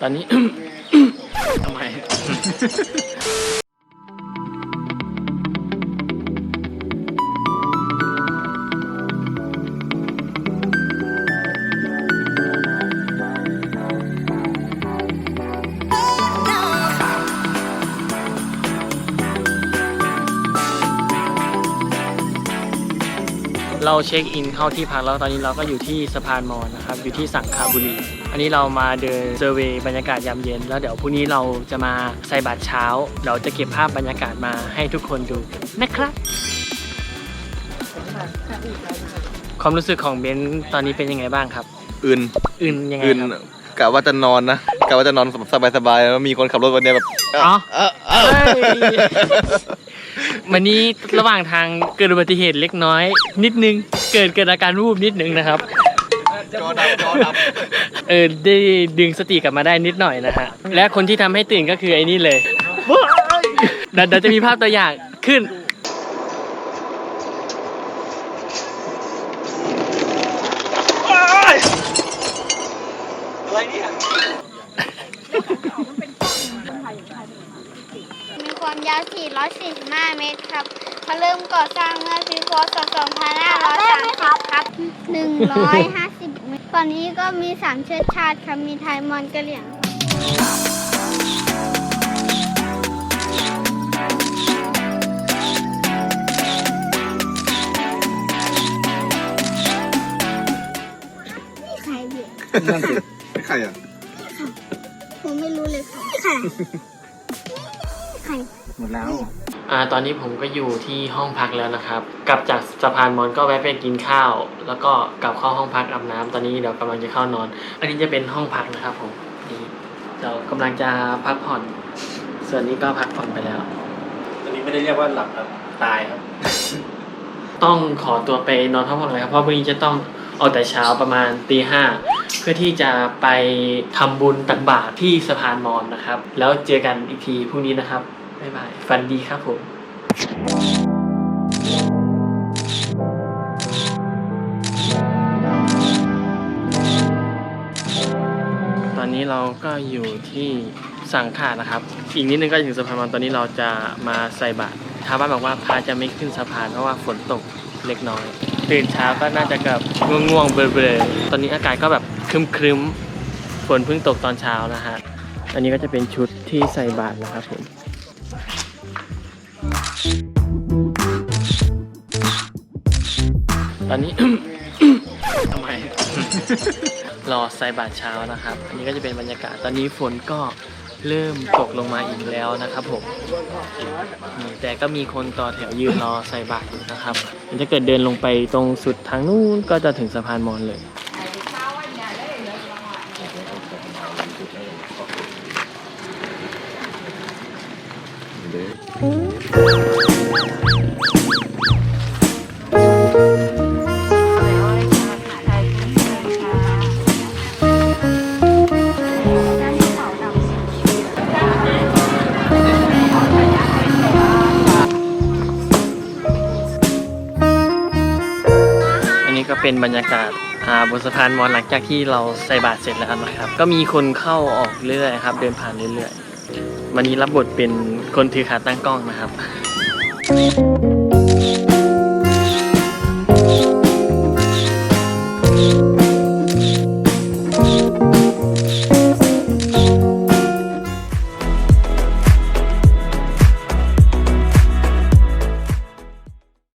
ตอนนี้ ทำไม เราเช็คอินเข้าที่พักแล้วตอนนี้เราก็อยู่ที่สะพานมอญนะครับอยู่ที่สังขละบุรี อันนี้เรามาเดินเซอร์เวย์บรรยากาศยามเย็น แล้วเดี๋ยวพรุ่งนี้เราจะมาใส่บาตรเช้า เราจะเก็บภาพบรรยากาศมาให้ทุกคนดูนะครับ ความรู้สึกของเบนซ์ตอนนี้เป็นยังไงบ้างครับ อื่นอื่นยังไงอื่นครับกะว่าจะนอนนะกะว่าจะนอนสบายๆแล้วมีคนขับรถวันเนี้ยแบบอ๋อเอ้าเอ้าเฮ้ย วันนี้ระหว่างทางเกิดอุบัติเหตุเล็กน้อย นิดนึง เกิดเกิดอาการวูบนิดนึงนะครับจอดับจอดับเออได้ดึงสติกลับมาได้นิดหน่อยนะฮะ และคนที่ทำให้ตื่นก็คือไอ้นี่เลยเดี๋ยวเดี๋ยวจะมีภาพตัวอย่างขึ้นอะไรเนี่ย ความยาว 445 เมตรครับเขาเริ่มก่อสร้างเมื่อปีพศ 2530 ครับ 150 เมตร ตอนนี้ก็มี 3 เชื้อชาติครับ มีไทยมอญกะเหรี่ยงใครเบียใครอะ ผมไม่รู้เลยครั บใครหมดแล้ว อ่าตอนนี้ผมก็อยู่ที่ห้องพักแล้วนะครับ กลับจากสะพานมอนก็แวะไปกินข้าว แล้วก็กลับเข้าห้องพักอาบน้ำตอนนี้เดี๋ยวกำลังจะเข้านอน อันนี้จะเป็นห้องพักนะครับผมนี่เรากำลังจะพักผ่อน ส่วนนี้ก็พักผ่อนไปแล้วตอนนี้ไม่ได้เรียกว่าหลับครับตายครับ ต้องขอตัวไปนอนพักผ่อนเลยครับเพราะพรุ่งนี้จะต้องออกแต่เช้าประมาณตีห้าเพื่อที่จะไปทำบุญตักบาตรที่สะพานมอนนะครับ แล้วเจอกันอีกทีพรุ่งนี้นะครับ บ๊ายบาย ฝันดีครับผมตอนนี้เราก็อยู่ที่สังขารนะครับ อีกนิดนึงก็ถึงสะพานมอนตอนนี้เราจะมาใส่บาตรชาวบ้านบอกว่าพระจะไม่ขึ้นสะพานเพราะว่าฝนตกเล็กน้อย ตื่นเช้าก็น่าจะกับง่วงๆเบลอๆตอนนี้อากาศก็แบบครึ้มๆฝนเพิ่งตกตอนเช้านะฮะ อันนี้ก็จะเป็นชุดที่ใส่บาตรนะครับผม ตอนนี้ ทำไม รอใส่บาตรเช้านะครับ อันนี้ก็จะเป็นบรรยากาศ ตอนนี้ฝนก็เริ่มตกลงมาอีกแล้วนะครับผมนี่แต่ก็มีคนต่อแถวยืนรอใส่บาตรอยู่นะครับ ถ้าเกิดเดินลงไปตรงสุดทางนู้นก็จะถึงสะพานมอญเลย อันนี้ก็เป็นบรรยากาศอ่าบนสะพานมอญหลังจากที่เราใส่บาตรเสร็จแล้วนะครับ ก็มีคนเข้าออกเรื่อยครับ เดินผ่านเรื่อยๆ วันนี้รับบทเป็นคนถือขาตั้งกล้องนะครับ